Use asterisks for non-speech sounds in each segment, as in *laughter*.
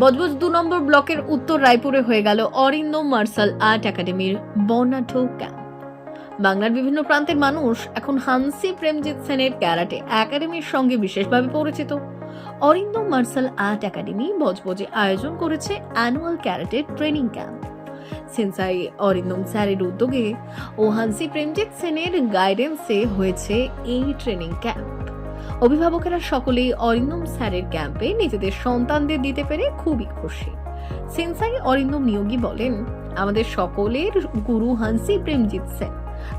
বজবজ দু নম্বর ব্লকের উত্তর রায়পুরে হয়ে গেল অরিন্দম মার্শাল আর্ট একাডেমির বর্ণাঢ্য ক্যাম্প বাংলার বিভিন্ন প্রান্তের মানুষ এখন হানসি প্রেমজিৎ সেনের ক্যারাটে একাডেমির সঙ্গে বিশেষভাবে পরিচিত। অরিন্দম মার্শাল আর্ট একাডেমি বজবজে আয়োজন করেছে annual karate training camp. Sensei Arindam স্যারের উদ্যোগে ও হানসি প্রেমজিৎ সেনের গাইডেন্সে হয়েছে এই ট্রেনিং ক্যাম্প। অভিভাবকেরা সকলেই অরিন্দম স্যারের ক্যাম্পে নিজেদের সন্তানদের দিতে পেরে খুবই খুশি। সেন্সাই অরিন্দম নিয়োগী বলেন, আমাদের সকলের গুরু হানসি প্রেমজিৎ সেন।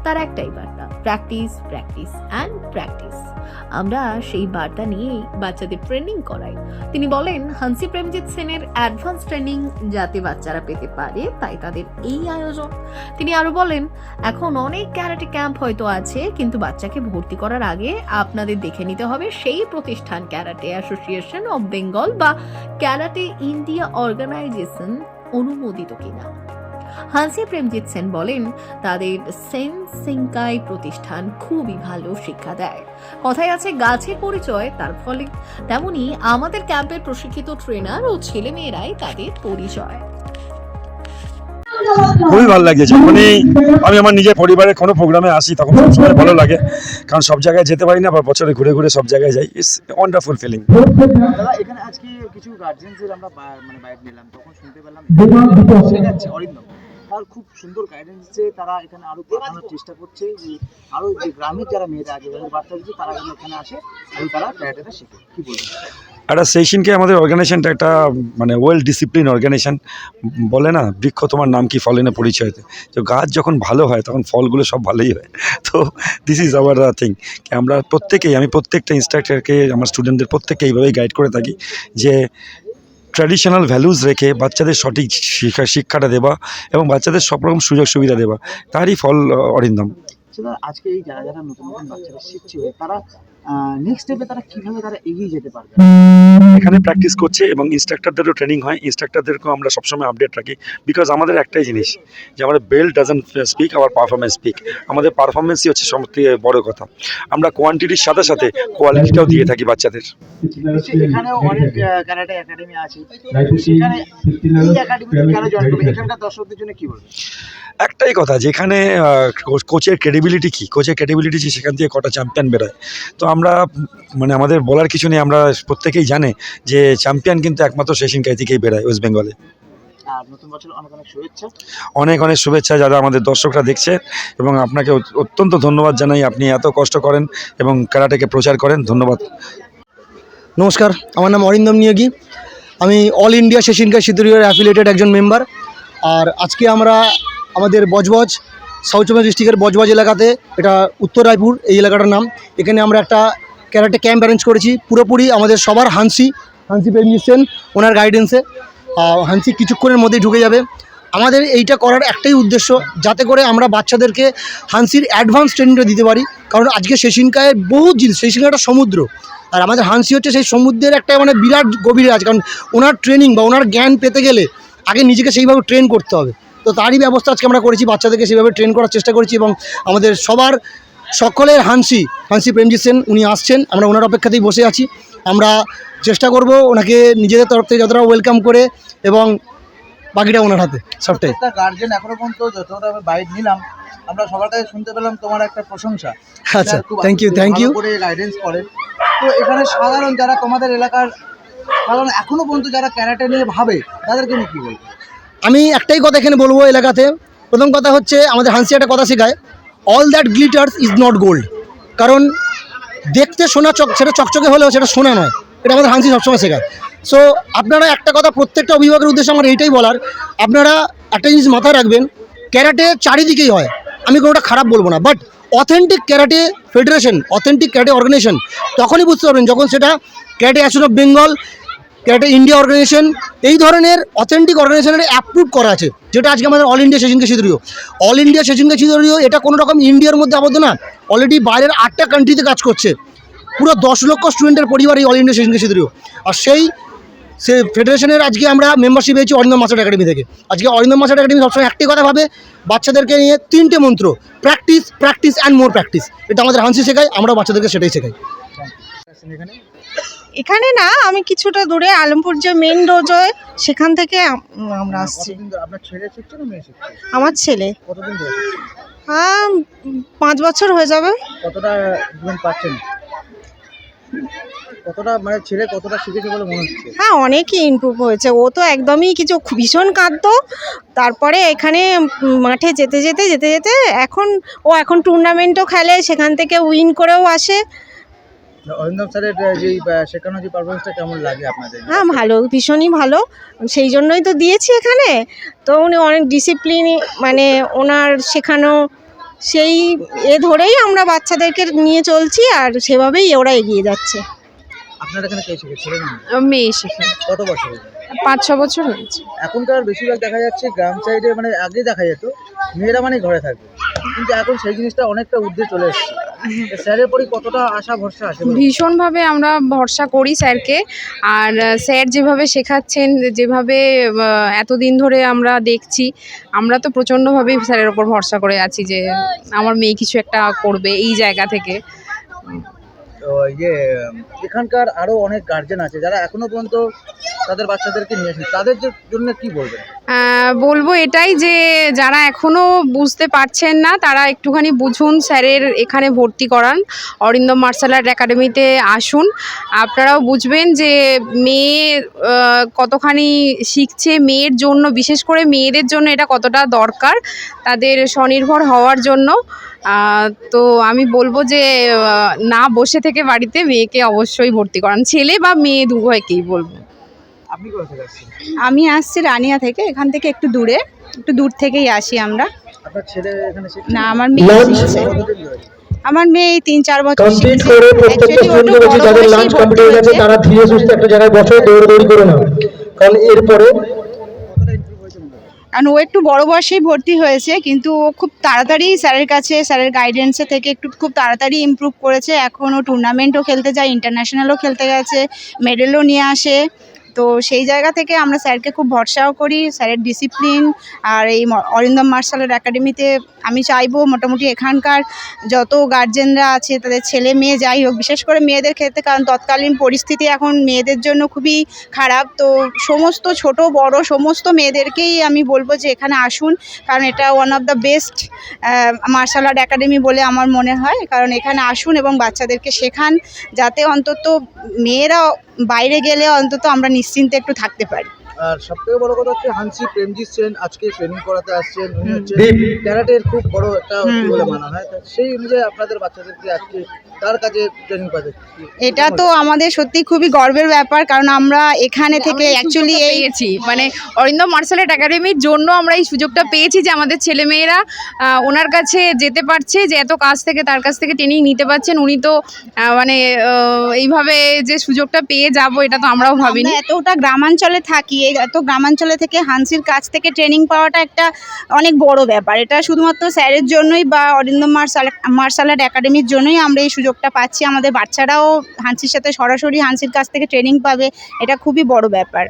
তার একটাই বার্তা প্র্যাকটিস প্র্যাকটিস অ্যান্ড প্র্যাকটিস আমরা সেই বার্তা নিয়েই বাচ্চাদের ট্রেনিং করাই। তিনি বলেন, হানসি প্রেমজিৎ সেনের অ্যাডভান্স ট্রেনিং যাতে বাচ্চারা পেতে পারে, তাই তাদের এই আয়োজন। তিনি আরও বলেন, এখন অনেক ক্যারাটে ক্যাম্প হয়তো আছে, কিন্তু বাচ্চাকে ভর্তি করার আগে আপনাদের দেখে নিতে হবে সেই প্রতিষ্ঠান ক্যারাটে অ্যাসোসিয়েশন অফ বেঙ্গল বা ক্যারাটে ইন্ডিয়া অর্গানাইজেশন অনুমোদিত কিনা। হানসি প্রেমজিৎ সেন বলেন তাদের সেন সিংকাই প্রতিষ্ঠান খুবই ভালো শিক্ষা দেয়। কথায় আছে গাছের পরিচয় তার ফলে তেমনি আমাদের ক্যাম্পের প্রশিক্ষিত ট্রেনার ও ছেলেমেয়েরাই তাদের পরিচয়। খুবই ভালো লাগছে। যখনই আমি আমার নিজের পরিবারের কোনো প্রোগ্রামে আসি তখন সবসময় ভালো লাগে। কারণ সব জায়গায় যেতে পারি না বা বছরে ঘুরে ঘুরে সব জায়গায় যাই। ইটস ওয়ান্ডারফুল ফিলিং এখানে আজকে কিছু গার্জেন্সের আমরা মানে বাইক নিলাম। তখন শুনতে পেলাম তার খুব সুন্দর গাইডেন্স যে তারা এখানে আরও পাঠানোর চেষ্টা করছে যে, আরও যে গ্রামের যারা মেয়েরা আছে, যাদের বাচ্চা দিচ্ছে তারা যেন এখানে আসে এবং তারা ক্যারাটেটা শেখে। কি বলব একটা সেশনকে আমাদের অর্গানাইজেশনটা একটা মানে ওয়েল ডিসিপ্লিন অর্গানাইজেশন বলে না? বৃক্ষ তোমার নাম কি, ফলে না পরিচয়তে। তো গাছ যখন ভালো হয়, তখন ফলগুলো সব ভালোই হয়। *laughs* তো দিস ইজ আওয়ার থিং আমরা প্রত্যেকেই, আমি প্রত্যেকটা ইনস্ট্রাক্টরকে আমার স্টুডেন্টদের প্রত্যেককে এইভাবেই গাইড করে থাকি যে ট্র্যাডিশনাল ভ্যালুজ রেখে বাচ্চাদের সঠিক শিক্ষা, শিক্ষাটা দেওয়া এবং বাচ্চাদের সব রকম সুযোগ সুবিধা দেওয়া, তারই ফল অরিন্দম। আজকে এই যারা যারা নতুন নতুন বাচ্চারা শিখছে, তারা নেক্সট স্টেপে তারা কীভাবে তারা এগিয়ে যেতে পারবে? এখানে প্র্যাকটিস করছে এবং ইনস্ট্রাক্টরদেরও ট্রেনিং হয়। ইনস্ট্রাক্টরদেরকেও আমরা সবসময় আপডেট রাখি। বিকজ আমাদের একটাই জিনিস যে আমাদের belt doesn't speak our performance speak আমাদের পারফরমেন্সই হচ্ছে সবথেকে বড় কথা। আমরা কোয়ান্টিটির সাথে সাথে কোয়ালিটিটাও দিয়ে থাকি বাচ্চাদের। একাডেমি আছে। সেখানে এই একাডেমিতে কেন জয়েন করবে? এখানকার দর্শকদের জন্য কি বলবে একটাই কথা যেখানে কোচের ক্রেডিবিলিটি কী? কোচের ক্রেডিবিলিটি সেখান থেকে কটা চ্যাম্পিয়ন বেরোয়। তো আমরা মানে আমাদের বলার কিছু নেই আমরা প্রত্যেকেই জানে যে চ্যাম্পিয়ন কিন্তু একমাত্র সেশন কাই থেকেই বেরোয় ওয়েস্ট বেঙ্গলে আর নতুন বছর অনেক অনেক শুভেচ্ছা। অনেক অনেক শুভেচ্ছা যারা আমাদের দর্শকরা দেখছে এবং আপনাকে অত্যন্ত ধন্যবাদ জানাই আপনি এত কষ্ট করেন এবং ক্যারাটেকে প্রচার করেন। ধন্যবাদ। নমস্কার আমার নাম অরিন্দম নিয়োগী। আমি অল ইন্ডিয়া সেশনকার সিদ্ধুরিয়ার অ্যাফিলিয়েটেড একজন মেম্বার আর আজকে আমরা আমাদের বজবজ, সাউথ চব্বিশ ডিস্ট্রিক্টের বজবজ এলাকাতে, এটা উত্তর রায়পুর, এই এলাকাটার নাম। এখানে আমরা একটা ক্যারাটে ক্যাম্প অ্যারেঞ্জ করেছি। পুরোপুরি আমাদের সবার হানসি হানসি প্রেমিসেন ওনার গাইডেন্সে। হানসি কিছুক্ষণের মধ্যেই ঢুকে যাবে। আমাদের এইটা করার একটাই উদ্দেশ্য, যাতে করে আমরা বাচ্চাদেরকে হানসির অ্যাডভান্স ট্রেনিংটা দিতে পারি। কারণ আজকে সেশিনকায় বহু জিনিস সেশিনকা একটা সমুদ্র। আর আমাদের হানসি হচ্ছে সেই সমুদ্রের একটা মানে বিরাট গভীরে আছে। কারণ ওনার ট্রেনিং বা ওনার জ্ঞান পেতে গেলে আগে নিজেকে সেইভাবে ট্রেন করতে হবে। তো তারই ব্যবস্থা আজকে আমরা করেছি বাচ্চাদেরকে সেভাবে ট্রেন করার চেষ্টা করেছি এবং আমাদের সবার সকলের হানসি হানসি প্রেমজিৎ সেন উনি আসছেন আমরা ওনার অপেক্ষাতেই বসে আছি। আমরা চেষ্টা করব ওনাকে নিজেদের তরফ থেকে যতটা ওয়েলকাম করে এবং বাকিটা ওনার হাতে সবটাই। গার্জেন এখনও পর্যন্ত যতটা আমি বাইক নিলাম আমরা সবার কাছে শুনতে পেলাম তোমার একটা প্রশংসা। আচ্ছা থ্যাংক ইউ থ্যাংক ইউ করে গাইডেন্স করেন। তো এখানে সাধারণ যারা তোমাদের এলাকার সাধারণ এখনও পর্যন্ত যারা ক্যারাটে নিয়ে ভাবে তাদেরকে নিয়ে কি বলব? আমি একটাই কথা এখানে বলব এলাকাতে। প্রথম কথা হচ্ছে, আমাদের হানসি একটা কথা শেখায় all that glitters is not gold কারণ দেখতে সোনা চক, সেটা চকচকে হলেও সেটা সোনা নয়। এটা আমাদের হানসি সবসময় শেখায়। সো আপনারা একটা কথা, প্রত্যেকটা অভিভাবকের উদ্দেশ্যে আমার এইটাই বলার, আপনারা একটা জিনিস মাথায় রাখবেন, ক্যারাটে চারিদিকেই হয়। আমি কোনোটা খারাপ বলব না but authentic karate federation authentic karate organisation তখনই বুঝতে পারবেন যখন সেটা ক্যারাটে অ্যাসোসিয়েশন অফ বেঙ্গল একটা ইন্ডিয়া অর্গানাইজেশন এই ধরনের অথেন্টিক অর্গানাইজেশনের অ্যাপ্রুভ করা আছে, যেটা আজকে আমাদের অল ইন্ডিয়া সেশনকে সিদ্ধরীয় অল ইন্ডিয়া সেশনকে সিদ্ধরীয় এটা কোনো রকম ইন্ডিয়ার মধ্যে আবদ্ধ না। অলরেডি বাইরের আটটা কান্ট্রিতে কাজ করছে। পুরো দশ লক্ষ স্টুডেন্টের পরিবার এই অল ইন্ডিয়া সেশনকে সিদ্ধরীয় আর সেই, সে ফেডারেশনের আজকে আমরা মেম্বারশিপ পেয়েছি অরিন্দম মাস্টার একাডেমি থেকে। আজকে অরিন্দম মাস্টার একাডেমি সবসময় একটি কথা ভাবে, বাচ্চাদেরকে নিয়ে তিনটে মন্ত্র practice practice and more practice এটা আমাদের হানসি শেখায় আমরা বাচ্চাদেরকে সেটাই শেখাই। এখানে না আমি কিছুটা দূরে আলমপুর যে মেন ডোজো সেখান থেকে আমরা আসছি। আমার ছেলে? আম, পাঁচ বছর হয়ে যাবে। কতটা পাচ্ছেন? কতটা মানে ছেলে কতটা শিখেছে বলে মনে হচ্ছে? হ্যাঁ অনেকই ইমপ্রুভ হয়েছে। ও তো একদমই কিছু ভীষণ কাঁদতো। তারপরে এখানে মাঠে যেতে যেতে যেতে যেতে এখন ও এখন টুর্নামেন্টও খেলে সেখান থেকে উইন করেও আসে। অরিন্দম স্যারের যে শেখানো যে পারফরমেন্সটা কেমন লাগে আপনাদের? হ্যাঁ ভালো ভীষণই ভালো। সেই জন্যই তো দিয়েছি এখানে। তো উনি অনেক ডিসিপ্লিন মানে ওনার শেখানো সেই এ ধরেই আমরা বাচ্চাদেরকে নিয়ে চলছি আর সেভাবেই ওরা এগিয়ে যাচ্ছে। আপনার এখানে কে শিখেছে ছেলে না মেয়ে শেখে কত বছর পাঁচ ছ বছর হয়েছে। এখনকার বেশিরভাগ দেখা যাচ্ছে গ্রাম সাইডে মানে আগে দেখা যেত মেয়েরা মানে ঘরে থাকবে। কিন্তু এখন সেই জিনিসটা অনেকটা ঊর্ধ্বে চলে এসেছে। *laughs* স্যারের প্রতি কতটা আশা ভরসা আছে ভীষণভাবে আমরা ভরসা করি স্যারকে। আর স্যার যেভাবে শেখাচ্ছেন যেভাবে এতদিন ধরে আমরা দেখছি আমরা তো প্রচণ্ডভাবেই স্যারের ওপর ভরসা করে আছি যে আমার মেয়ে কিছু একটা করবে এই জায়গা থেকে। তো ইয়ে এখানকার আরও অনেক গার্জেন আছে যারা এখনও পর্যন্ত তাদের বাচ্চাদেরকে নিয়ে আসেন, তাদের জন্য কি বলবেন? বলব এটাই যে যারা এখনও বুঝতে পারছেন না, তারা একটুখানি বুঝুন, স্যারের এখানে ভর্তি করান, অরিন্দম মার্শাল আর্ট একাডেমিতে আসুন। আপনারাও বুঝবেন যে মেয়ে কতখানি শিখছে মেয়ের জন্য, বিশেষ করে মেয়েদের জন্য এটা কতটা দরকার, তাদের স্বনির্ভর হওয়ার জন্য। তো আমি বলব যে না বসে থেকে বাড়িতে মেয়েকে অবশ্যই ভর্তি করান। ছেলে বা মেয়ে উভয়কেই বলব। আপনি কোথা থেকে আসছেন আমি আসছি রানিয়া থেকে এখান থেকে একটু দূরে একটু দূর থেকেই আসি আমরা আপনার ছেলে এখানে শিখছে না আমার মেয়ে Lunch? শিখছে। কতদিন ধরে? আমার মেয়ে এই তিন চার বছর কমপ্লিট শিখছে। করে প্রত্যেকটা Actually ও একটু বলছি বড় যাদের বয়সেই লাঞ্চ ভর্তি কমপ্লিট হয়ে গেছে হয়েছে। তারা ধীরে সুস্থে একটা জায়গায় বসে দৌড়দৌড়ি করে না কারণ এরপরে? কারণ ও একটু বড় বয়সেই ভর্তি হয়েছে কিন্তু ও খুব তাড়াতাড়ি স্যারের কাছে স্যারের গাইডেন্সে থেকে একটু খুব তাড়াতাড়ি ইমপ্রুভ করেছে এখন ও টুর্নামেন্টও খেলতে যায় ইন্টারন্যাশনালও খেলতে গেছে মেডেলও নিয়ে আসে তো সেই জায়গা থেকে আমরা স্যারকে খুব ভরসাও করি, স্যারের ডিসিপ্লিন আর এই অরিন্দম মার্শালের একাডেমিতে আমি চাইব মোটামুটি এখানকার যত গার্জেনরা আছে, তাদের ছেলে মেয়ে যাই হোক, বিশেষ করে মেয়েদের ক্ষেত্রে, কারণ তৎকালীন পরিস্থিতি এখন মেয়েদের জন্য খুবই খারাপ। তো সমস্ত ছোট, বড় সমস্ত মেয়েদেরকেই আমি বলব যে এখানে আসুন, কারণ এটা one of the best martial art academy বলে আমার মনে হয়। কারণ এখানে আসুন এবং বাচ্চাদেরকে শেখান, যাতে অন্তত মেয়েরা বাইরে গেলে অন্তত আমরা নিশ্চিন্তে একটু থাকতে পারি। আর সব থেকে বড় কথা হচ্ছে হানসি প্রেমজিৎ সেন আজকে ট্রেনিং করাতে আসছেন। উনি হচ্ছে ক্যারাটের খুব বড় একটা বলে মানা হয়। সেই অনুযায়ী আপনাদের বাচ্চাদেরকে আজকে তার কাছে ট্রেনিং পাচ্ছে এটা তো আমাদের সত্যি খুবই গর্বের ব্যাপার কারণ আমরা এখানে থেকে অ্যাকচুয়ালি পেয়েছি। মানে অরিন্দম মার্শাল আর্ট একাডেমির জন্য আমরা এই সুযোগটা পেয়েছি যে আমাদের ছেলেমেয়েরা ওনার কাছে যেতে পারছে যে এত কাছ থেকে তার কাছ থেকে ট্রেনিং নিতে পারছেন। উনি তো মানে এইভাবে যে সুযোগটা পেয়ে যাব এটা তো আমরাও ভাবিনি। এতটা গ্রামাঞ্চলে থাকি এই এত গ্রামাঞ্চলে থেকে হানসির কাছ থেকে ট্রেনিং পাওয়াটা একটা অনেক বড় ব্যাপার। এটা শুধুমাত্র স্যারের জন্যই বা অরিন্দম মার্শাল মার্শাল আর্ট একাডেমির জন্যই আমরা এই সুযোগটা পাচ্ছি। আমাদের বাচ্চারাও হানসির সাথে সরাসরি হানসির কাছ থেকে ট্রেনিং পাবে। এটা খুবই বড় ব্যাপার।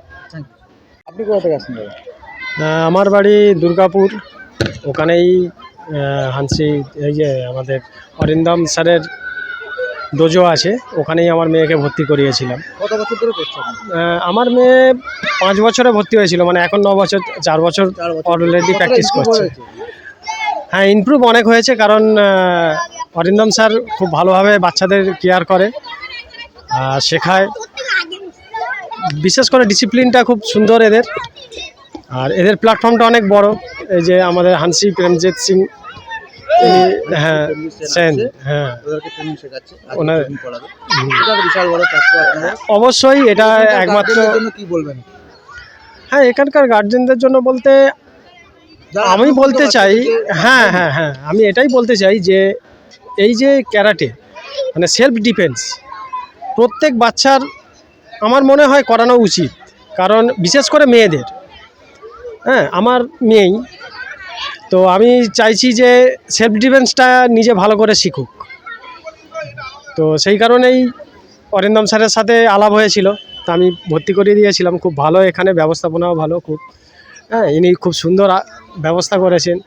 আপনি কোথা থেকে আসছেন আমার বাড়ি দুর্গাপুর। ওখানেই হানসি এই যে আমাদের অরিন্দম স্যারের ডোজো আছে। ওখানেই আমার মেয়েকে ভর্তি করিয়েছিলাম। কত বছর ধরে আমার মেয়ে পাঁচ বছরে ভর্তি হয়েছিল। মানে এখন ন বছর চার বছর অলরেডি প্র্যাকটিস করছে। হ্যাঁ ইমপ্রুভ অনেক হয়েছে কারণ অরিন্দম স্যার খুব ভালোভাবে বাচ্চাদের কেয়ার করে শেখায়। বিশেষ করে ডিসিপ্লিনটা খুব সুন্দর এদের। আর এদের প্ল্যাটফর্মটা অনেক বড়। এই যে আমাদের হানসি প্রেমজিৎ সিং হ্যাঁ হ্যাঁ। ওনার- অবশ্যই এটা একমাত্র কি বলবেন হ্যাঁ এখানকার গার্জেনদের জন্য বলতে আমি বলতে চাই হ্যাঁ হ্যাঁ হ্যাঁ আমি এটাই বলতে চাই যে এই যে ক্যারাটে মানে সেলফ ডিফেন্স প্রত্যেক বাচ্চার আমার মনে হয় করানো উচিত। কারণ বিশেষ করে মেয়েদের। হ্যাঁ আমার মেয়েই। তো আমি চাইছি যে সেলফ ডিফেন্সটা নিজে ভালো করে শিখুক। তো সেই কারণেই অরিন্দম স্যারের সাথে আলাপ হয়েছিল। তা আমি ভর্তি করিয়ে দিয়েছিলাম। খুব ভালো, এখানে ব্যবস্থাপনাও ভালো, খুব হ্যাঁ ইনি খুব সুন্দর ব্যবস্থা করেছেন.